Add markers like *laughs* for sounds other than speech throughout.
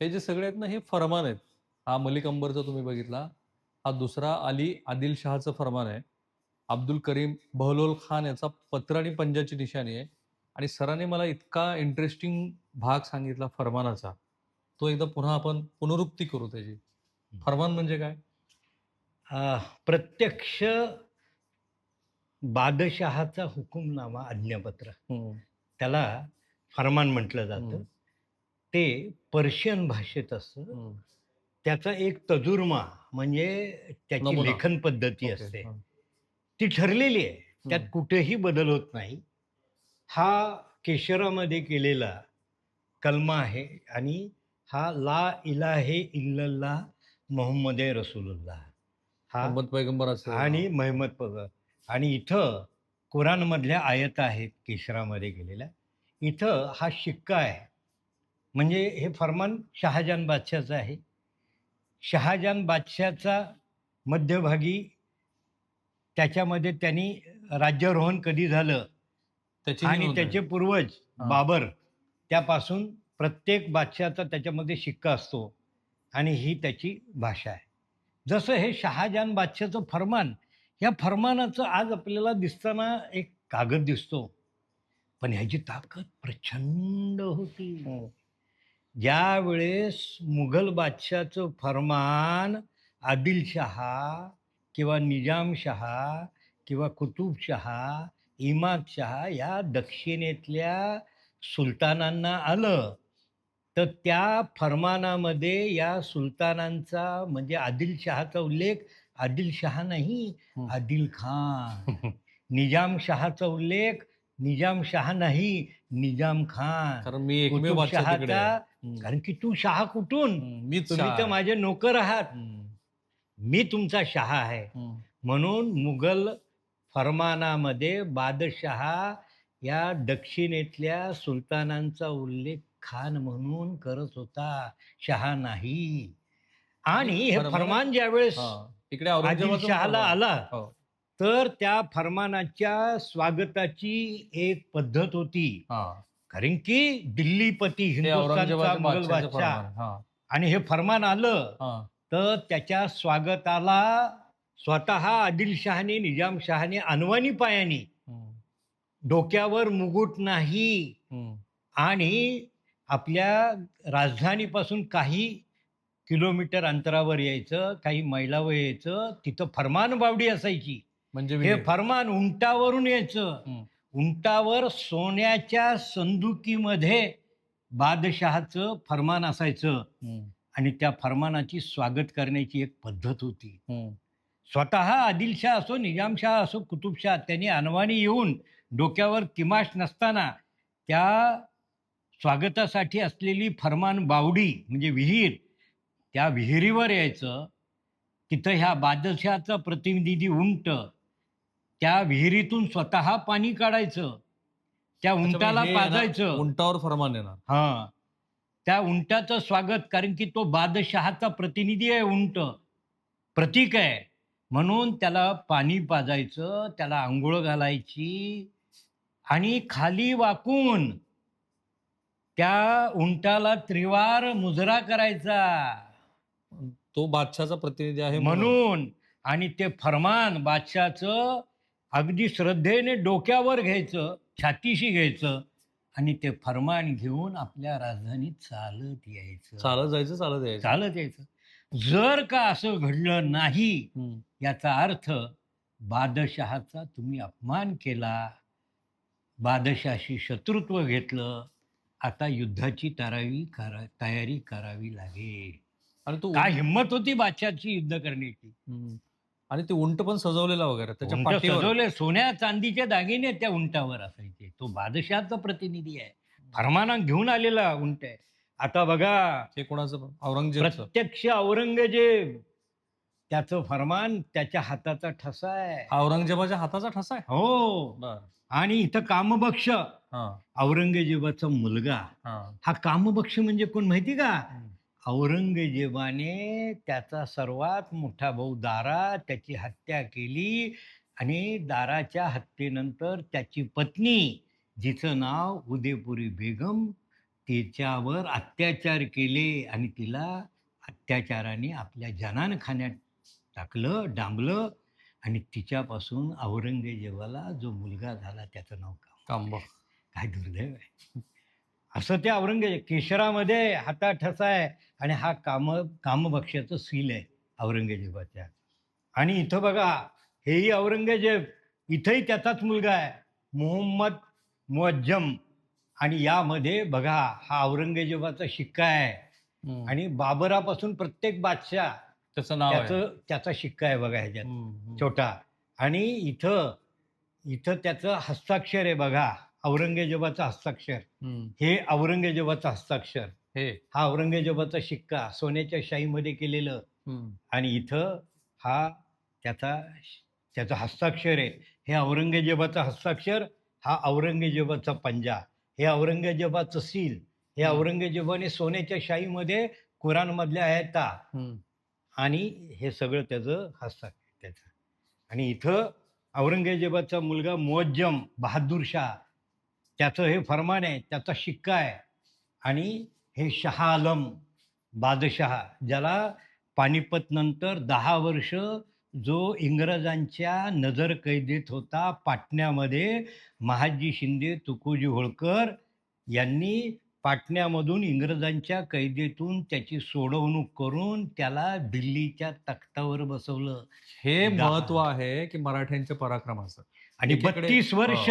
हे जे सगळे आहेत ना हे फरमान आहेत. हा मलिक अंबरचा तुम्ही बघितला. हा दुसरा अली आदिल शहाचं फरमान आहे. अब्दुल करीम बहलोल खान याचा पत्र आणि पंजाची निशाणी आहे. आणि सरांनी मला इतका इंटरेस्टिंग भाग सांगितला फरमानाचा. तो एकदा पुन्हा आपण पुनरुक्ती करू त्याची. फरमान म्हणजे काय? प्रत्यक्ष बादशहाचा हुकुमनामा आज्ञापत्र. त्याला फरमान म्हटलं जातं. ते पर्शियन भाषेत असतं. त्याचा एक तजुर्मा म्हणजे त्याची. लेखन पद्धती. असते. ती ठरलेली आहे त्यात. कुठेही बदल होत नाही हा केशरामध्ये केलेला कलमा आहे आणि हा ला इलाहे इल्लल्लाह मोहम्मद रसूलुल्लाह हा मोहम्मद पैगंबराचं आणि महम्मद पग आणि इथं कुराणमधल्या आयत आहेत केशरामध्ये गेलेल्या इथं हा शिक्का आहे म्हणजे हे फरमान शहाजान बादशाचं आहे. शहाजान बादशाचा मध्यभागी त्याच्यामध्ये त्यांनी राज्यारोहण कधी झालं आणि. त्याचे पूर्वज हा. बाबर त्यापासून प्रत्येक बादशाचा त्याच्यामध्ये शिक्का असतो आणि ही त्याची भाषा आहे. जसं हे शहाजहान बादशाचं फरमान या फरमानाचं आज आपल्याला दिसताना एक कागद दिसतो. पण ह्याची ताकद प्रचंड होती. हम्म. ज्या वेळेस मुघल बादशाचं फरमान आदिलशहा किंवा निजामशहा किंवा कुतुबशहा इमादशहा या दक्षिणेतल्या सुलतानांना आलं तर त्या फरमानामध्ये या सुलतानांचा म्हणजे आदिलशहाचा उल्लेख आदिलशहा नाही. आदिल खान *laughs* निजामशहाचा उल्लेख निजामशहा नाही निजाम खान कारण मी तिकडे. कारण की तू शहा कुठून. मीच तुम्ही तर. माझे नोकर आहात. मी तुमचा शहा आहे. म्हणून मुघल फरमानामध्ये बादशहा या दक्षिणेतल्या सुलतानांचा उल्लेख खान म्हणून करत होता शहा नाही आणि हे फरमान- ज्यावेळेस आदिलशहाला फरमान. आला हो. तर त्या फरमानाच्या स्वागताची एक पद्धत होती. कारण की दिल्लीपती हिंदुस्थानचा मुघल बादशाह. आणि हे फरमान आलं हा. तर त्याच्या स्वागताला स्वतः आदिलशहाने निजामशहाने अनवाणी पायानी. डोक्यावर मुकुट नाही. आणि आपल्या राजधानीपासून काही किलोमीटर अंतरावर यायचं काही मैलावर यायचं तिथं फरमान बावडी असायची म्हणजे हे. फरमान उंटावरून यायचं. उंटावर सोन्याच्या संदुकीमध्ये बादशहाचं फरमान असायचं. आणि त्या फरमानाची स्वागत करण्याची एक पद्धत होती. स्वतः आदिलशाह असो निजामशाह असो कुतुबशाह त्यांनी अनवाणी येऊन डोक्यावर किमाश नसताना त्या स्वागतासाठी असलेली फरमान बावडी म्हणजे विहीर त्या विहिरीवर यायचं तिथं ह्या बादशाहाचा प्रतिनिधी उंट त्या विहिरीतून स्वतः पाणी काढायचं त्या उंटाला म्हणजे ना, पाजायचं. उंटावर फरमान येणार. हा. त्या उंटाचं स्वागत कारण की तो बादशहाचा प्रतिनिधी आहे उंट. प्रतीक आहे. म्हणून त्याला पाणी पाजायचं त्याला आंघोळ घालायची आणि खाली वाकून त्या उंटाला त्रिवार मुजरा करायचा. तो बादशाचा प्रतिनिधी आहे म्हणून. आणि ते फरमान बादशाचं अगदी श्रद्धेने डोक्यावर घ्यायचं छातीशी घ्यायचं आणि ते फरमान घेऊन आपल्या राजधानीत चालत यायचं. चालत जायचं चालत यायचं. चालत यायचं. जर का असं घडलं नाही. याचा अर्थ बादशहाचा तुम्ही अपमान केला बादशहाशी शत्रुत्व घेतलं आता युद्धाची तरावी करा तयारी करावी लागेल. आणि तो काय हिंमत होती बादशहाची युद्ध करण्याची. आणि ते उंट पण सजवलेला वगैरे त्याच्या उंट पाठीवर. सजवले सोन्या चांदीचे दागिने त्या उंटावर असायचे तो बादशहाचा प्रतिनिधी आहे. फरमाना घेऊन आलेला उंट आहे. आता बघा हे कोणाचं औरंगजेबचं. प्रत्यक्ष औरंगजेब. त्याचं फरमान त्याच्या हाताचा ठसा आहे. औरंगजेबाच्या हाताचा ठसा आहे? हो. बर. आणि इथं कामबक्ष. हा. औरंगजेबाचा मुलगा. हा. हा कामबक्ष म्हणजे कोण माहिती का? हम्म. औरंगजेबाने त्याचा सर्वात मोठा भाऊ दारा त्याची हत्या केली आणि दाराच्या हत्येनंतर त्याची पत्नी जिचं नाव उदयपुरी बेगम तिच्यावर अत्याचार केले आणि तिला अत्याचाराने आपल्या जनान खाण्यात टाकलं डांबलं आणि तिच्यापासून औरंगजेबाला जो मुलगा झाला त्याचं नाव कांबा काय दुर्दैव आहे. असं ते औरंगजेब केशरामध्ये हाता ठसा आहे आणि हा काम कामभक्ष्याचं सील आहे औरंगजेबाच्या. आणि इथं बघा हेही औरंगजेब इथंही त्याचाच मुलगा आहे मोहम्मद मुअज्जम. आणि यामध्ये बघा हा औरंगजेबाचा शिक्का आहे. आणि बाबरापासून प्रत्येक बादशाह त्याचं नाव त्याचं त्याचा शिक्का आहे बघा ह्याच्यात. छोटा. आणि इथं इथं त्याचं हस्ताक्षर आहे बघा. औरंगजेबाचं हस्ताक्षर. हे औरंगजेबाचं हस्ताक्षर. हे. हा औरंगजेबाचा शिक्का सोन्याच्या शाईमध्ये केलेलं. आणि इथं हा त्याचा त्याचं हस्ताक्षर आहे. हे औरंगजेबाचं हस्ताक्षर हा औरंगजेबाचा पंजा. हे औरंगजेबाचं सील. हे. औरंगजेबाने सोन्याच्या शाईमध्ये कुराणमधल्या आयता. आणि हे सगळं त्याचं हस्ताक्षर त्याचं. आणि इथं औरंगजेबाचा मुलगा मुअज्जम बहादूर शाह. त्याचं हे फरमान आहे त्याचा शिक्का आहे आणि हे शहा आलम बादशहा ज्याला पानिपत नंतर दहा वर्ष जो इंग्रजांच्या नजर कैदेत होता पाटण्यामध्ये महाजी शिंदे तुकोजी होळकर यांनी पाटण्यामधून इंग्रजांच्या कैदेतून त्याची सोडवणूक करून त्याला दिल्लीच्या तख्तावर बसवलं हे. महत्त्व आहे की मराठ्यांच्या पराक्रमाचं आणि बत्तीस वर्ष.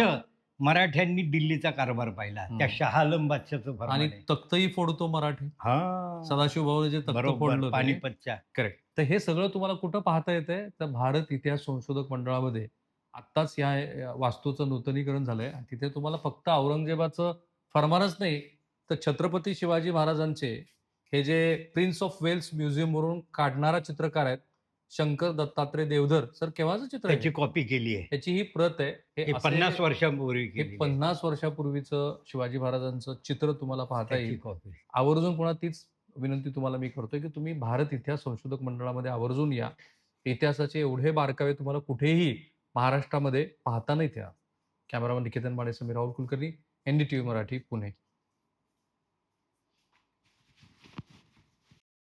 मराठ्यांनी दिल्लीचा कारभार पाहिला. त्या. शहालम बादशाचं आणि. तख्तही फोडतो मराठी. हा. सदाशिव भाऊ जे तख्त फोडलं. पानिपतच्या. करेक्ट तर हे सगळं तुम्हाला कुठं पाहता येतंय? तर भारत इतिहास संशोधक मंडळामध्ये आत्ताच या वास्तूचं नूतनीकरण झालंय. तिथे तुम्हाला फक्त औरंगजेबाचं फरमानच नाही तर छत्रपती शिवाजी महाराजांचे हे जे प्रिन्स ऑफ वेल्स म्युझियम वरून काढणारा चित्रकार आहेत शंकर दत्तात्रय देवधर सर केव्हाचं चित्र आहे? त्याची कॉपी केली आहे. त्याची ही प्रत आहे. हे पन्नास वर्षांपूर्वी हे. पन्नास वर्षापूर्वीचं शिवाजी महाराजांचं चित्र तुम्हाला पाहता येईल. कॉपी आवर्जून पुन्हा तीच विनंती तुम्हाला मी करतोय की तुम्ही भारत इतिहास संशोधक मंडळामध्ये आवर्जून या. इतिहासाचे एवढे बारकावे तुम्हाला कुठेही महाराष्ट्रामध्ये पाहता नाहीत या कॅमेरामन निकेतन माने समीर राहुल कुलकर्णी एनडीटीव्ही मराठी पुणे.